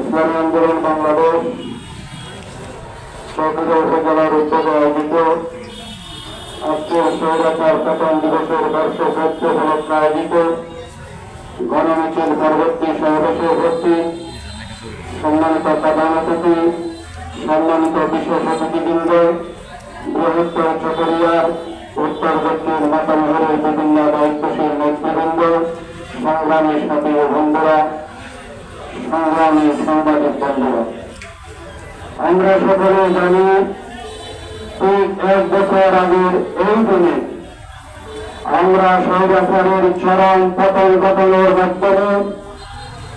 ইসলামী আন্দোলন বাংলাদেশ সরকারি উপজেলার উদ্যোগে আয়োজিত আজকের সৌরাচার পতন দিবসের বর্ষপূর্তি উপলক্ষে আয়োজিত গণমিছিল পরবর্তী সমাবেশে সম্মানিত প্রধান অতিথি, সম্মানিত বিশেষ অতিথিবৃন্দ বৃহত্তর চকরিয়ার উত্তর দক্ষিণ মাতামহরের বিভিন্ন দায়িত্বশীল নেতৃবৃন্দ, সংগ্রামী সাথী বন্ধুরা, সংগ্রামী সাংবাদিক বন্ধুরা। আমরা সকলে জানি, ঠিক এক বছর আগের এই দিনে আমরা সৌরাচারের চরম পতন ঘটনার মাধ্যমে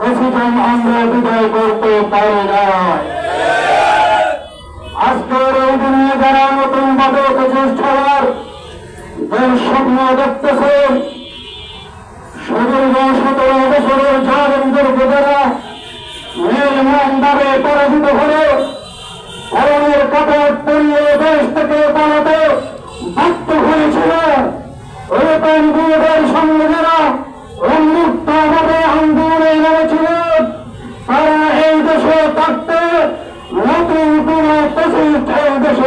প্রথম আমরা বিদায় করতে পারি না। আজকের এই দিনে যারা নতুন ভাবে প্রচেষ্ট হওয়ার যার স্বপ্ন দেখতেছেন সুদীর্ঘ সতেরো বছরের ঝাড়েন্দ্রকে যারা নির্মম ভাবে পরাজিত হলে। করণের কাপড় পরিয়ে দেশ থেকে পালাতে বাধ্য হয়েছিল। ওরকম দুয়ের সঙ্গে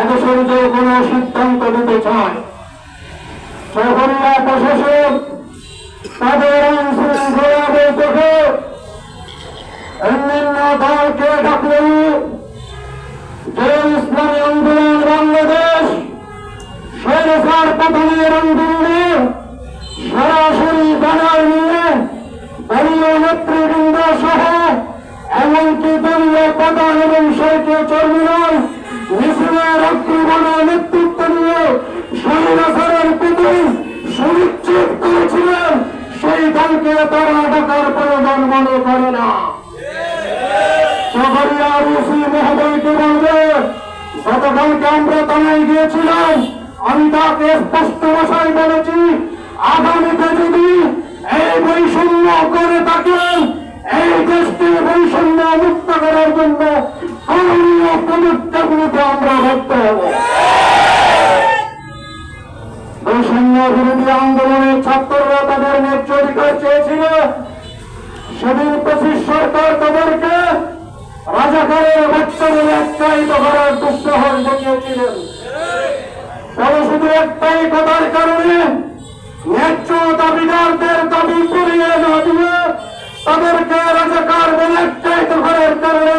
এদেশের যে কোনো সিদ্ধান্ত নিতে চায়। সকল্লা প্রশাসন তাদের আইনশৃঙ্খলা বৈঠকে অন্যান্য দলকে ডাকলেও যে ইসলামী আন্দোলন বাংলাদেশ স্বৈরচার পতনের আন্দোলনে সরাসরি ব্যানার নিয়ে দলীয় নেতৃবৃন্দ সহ এমনকি দলীয় প্রধান এবং সরকার চর্মিনাল মিছিলের অগ্রগণ নেতৃত্ব নিয়ে স্বৈরাচারের প্রতি সুনিশ্চিত করেছিলেন, সেই দলকে তারা ডাকার প্রয়োজন মনে করে না। চকরিয়া রুসি মহোদয়কে বলবে, গতকালকে আমরা থানায় গিয়েছিলাম, আমি তাকে স্পষ্ট ভাষায় বলেছি, আগামীতে যদি এই বৈষম্য করে থাকেন, এই দেশকে বৈষম্য মুক্ত করার জন্য করণীয় পদক্ষেপগুলোতে আমরা ভাবতে হবে। বৈষম্য বিরোধী আন্দোলনের ছাত্ররা তাদের ন্যায্য চেয়েছিল। সেদিন পঁচিশ সরকার তাদেরকে রাজাকারের বাচ্চা বলে করার দুঃসাহস দেখিয়েছিলেন তবে শুধু একটাই কথার কারণে ন্যায্য দাবিদারদের দাবি পড়িয়ে না দিয়ে তাদেরকে রাজাকার বলে আখ্যায়িত করার কারণে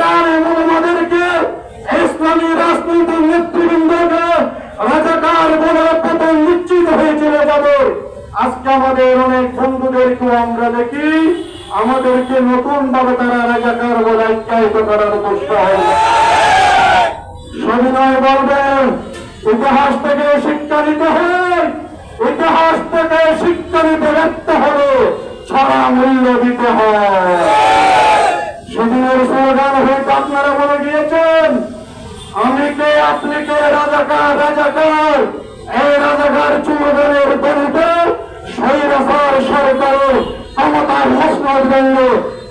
আমাদের অনেক বন্ধুদেরকেও আমরা দেখি, আমাদেরকে নতুন ভাবে তারা রাজাকার বলে আখ্যায়িত করার দুঃসাহ সবিনয় বলবেন, ইতিহাস থেকে শিক্ষা নিতে হয়, ইতিহাস থেকে শিক্ষা নিতে ব্যর্থ হলে ছাড়া মূল্য দিতে হয়। সেদিনের স্লোগান আপনারা বলে গিয়েছেন আমি কে, আপনি কে, রাজাকার রাজাকার? এই রাজাকার চুমনের স্বাধীনতার মসনদ গণ্ড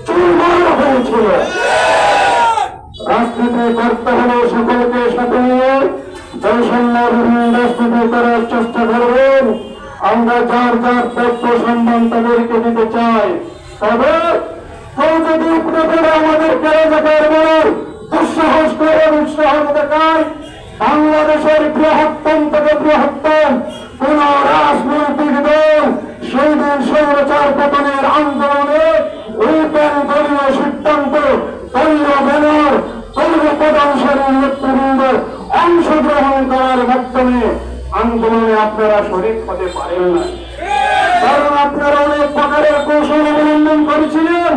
চুরমার হয়েছিল। রাজনীতি করতে হলে সকলকে সাথে নিয়ে বৈষম্য বিহীন রাজনীতি করার চেষ্টা করবেন। আমরা যার যার তথ্য সম্মান তাদেরকে দিতে চাই, তবে কেউ যদি আপনাদের আমাদেরকে রাজাকার বলার দুঃসাহস করে উৎসাহ দেখায়, বাংলাদেশের বৃহত্তম থেকে বৃহত্তম কোন রাজনৈতিক দল সেই দিন স্বৈরাচার পতনের আন্দোলনে রূপেন দলীয় সিদ্ধান্ত দলীয় ব্যানার দলীয় পদাংশের নেতৃবৃন্দ অংশগ্রহণ করার মাধ্যমে আন্দোলনে আপনারা শরিক হতে পারেন না। কারণ আপনারা অনেক প্রকারের কৌশল অবলম্বন করেছিলেন।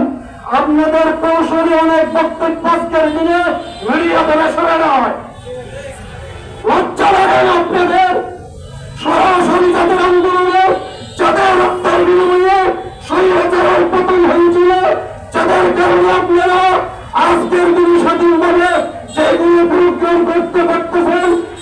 আপনাদের কৌশলে অনেক বক্তব্য আজকের দিনে মিডিয়াতে সরে নয় লজ্জা লাগে আপনাদের সরাসরি আন্দোলনে, যাদের রক্তের বিনিময়ে পতন হয়েছিল, যাদের কারণে আপনারা আজকের দিনে স্বাধীনভাবে যেগুলো প্রোগ্রাম করতে পারতেছেন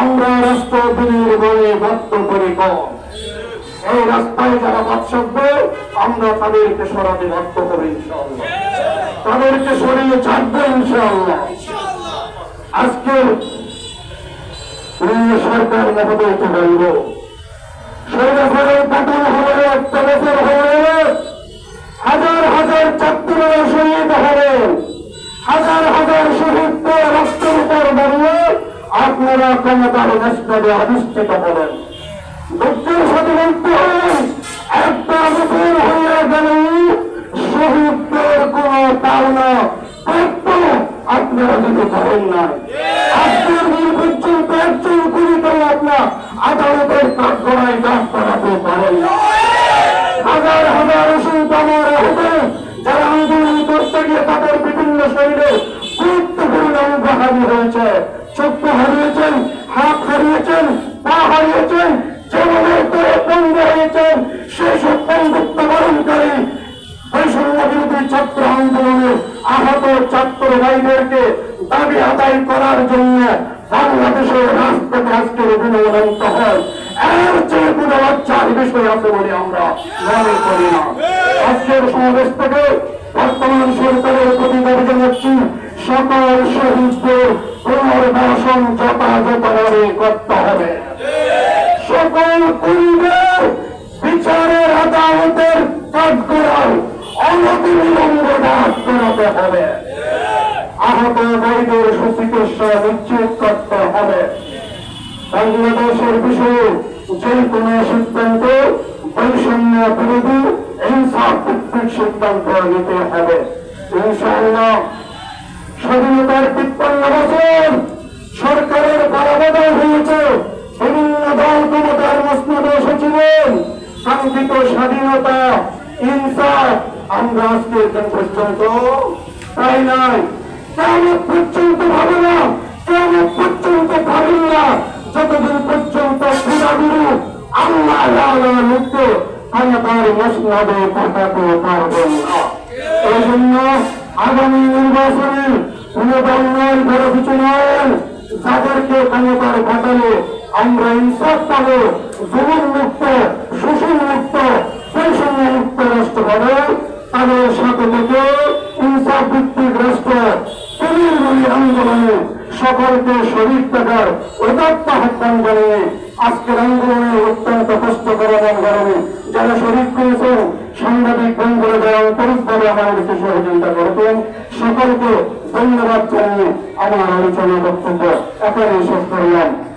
আমরা রাষ্ট্র দিনের বলে বদ্ধ করি কম। এই রাস্তায় যারা বাদশব্য আমরা তাদেরকে সরাতে ব্যক্ত করি তাদেরকে সরিয়ে ছাড়বো ইনশাআল্লাহ। আজকে সরকার মহোদয়কে বলব আপনারা ক্ষমতার দেশটাকে অধিষ্ঠিত হলেন দুঃখের সাথে বলতে হয় একটা বছর হয়ে গেল শহীদদের কোন পাওনা প্রাপ্য আপনারা দিতে পারেন নাই। আজকের দিন পর্যন্ত একজন কুড়িটাও আপনার আদালতের কাঠগড়ায় কাজ করাতে পারেন না। হাজার হাজার যারা আন্দোলন করতে গিয়ে তাদের বিভিন্ন শরীরে হারিয়ে হয়েছে চক্ষু হারিয়েছেন, হাত হারিয়েছেন, পা হারিয়েছেন, যেভাবে করে বন্ধ হয়েছেন সেসব বন্ধুত্ব বরণকারী বৈষম্য বিরোধী ছাত্র আন্দোলনে আহত ছাত্র ভাইদেরকে দাবি আদায় করার জন্য বাংলাদেশের রাজপথে আজকের গুণগণন্ত হয়। এর চেয়ে কোনো লজ্জার বিষয় আছে বলে আমরা মনে করি না। আজকের সমাবেশ থেকে বর্তমান সরকারের প্রতি দাবি জানাচ্ছি সকল শহীদদের পুনর্বাসন যথাযথভাবে করতে হবে। সকল কুড়িদের বিচারের আদালতের কাঠগড়ায় অনতিবিলম্ব ডাক করাতে হবে। আহত ভাইদের সুচিকিৎসা নিশ্চিত করতে হবে। বাংলাদেশের বিষয়ে যে কোনো সিদ্ধান্ত বৈষম্য বিরোধী ইনসাফ ভিত্তিক সিদ্ধান্ত নিতে হবে। ইনশাআল্লাহ স্বাধীনতার তিপ্পান্ন বছর সরকারের পারাবদল হয়েছে। বিভিন্ন দল ক্ষমতার মসনদে এসেছিলেন কাঙ্ক্ষিত স্বাধীনতা, ইনসাফ। আমরা আজকে এখান পর্যন্ত তাই নাই পর্যন্ত ভাবে না। পর্যন্ত ভাবেন না। যতদিন পর্যন্ত আল্লাহ মুক্ত, আমি তার মসনদে পাঠাতে পারবেন না। এই জন্য আগামী নির্বাচনে কোন দল নয় বড় কিছু নয়। যাদেরকে ক্ষমতার ঘটালে আমরা ইনসাফ পাবো, জুলুম মুক্ত, শোষণ মুক্ত, বৈষম্য মুক্ত রাষ্ট্র হবে। তাদের সাথে থেকে ইনসাফ ভিত্তিক রাষ্ট্র তৈরি আন্দোলনে সকলকে শরীর থাকার উদাত্ত আহ্বান জানিয়ে আজকের আন্দোলনে অত্যন্ত কষ্ট কষ্টকর আন্দোলনে যারা শরীর করেছেন সাংবাদিক বন্ধুরা যারা আন্তরিকভাবে আমাদেরকে সহযোগিতা করতেন সকলকে ধন্যবাদ জানিয়ে আমার আলোচনা বক্তব্য এখানে শেষ করলাম।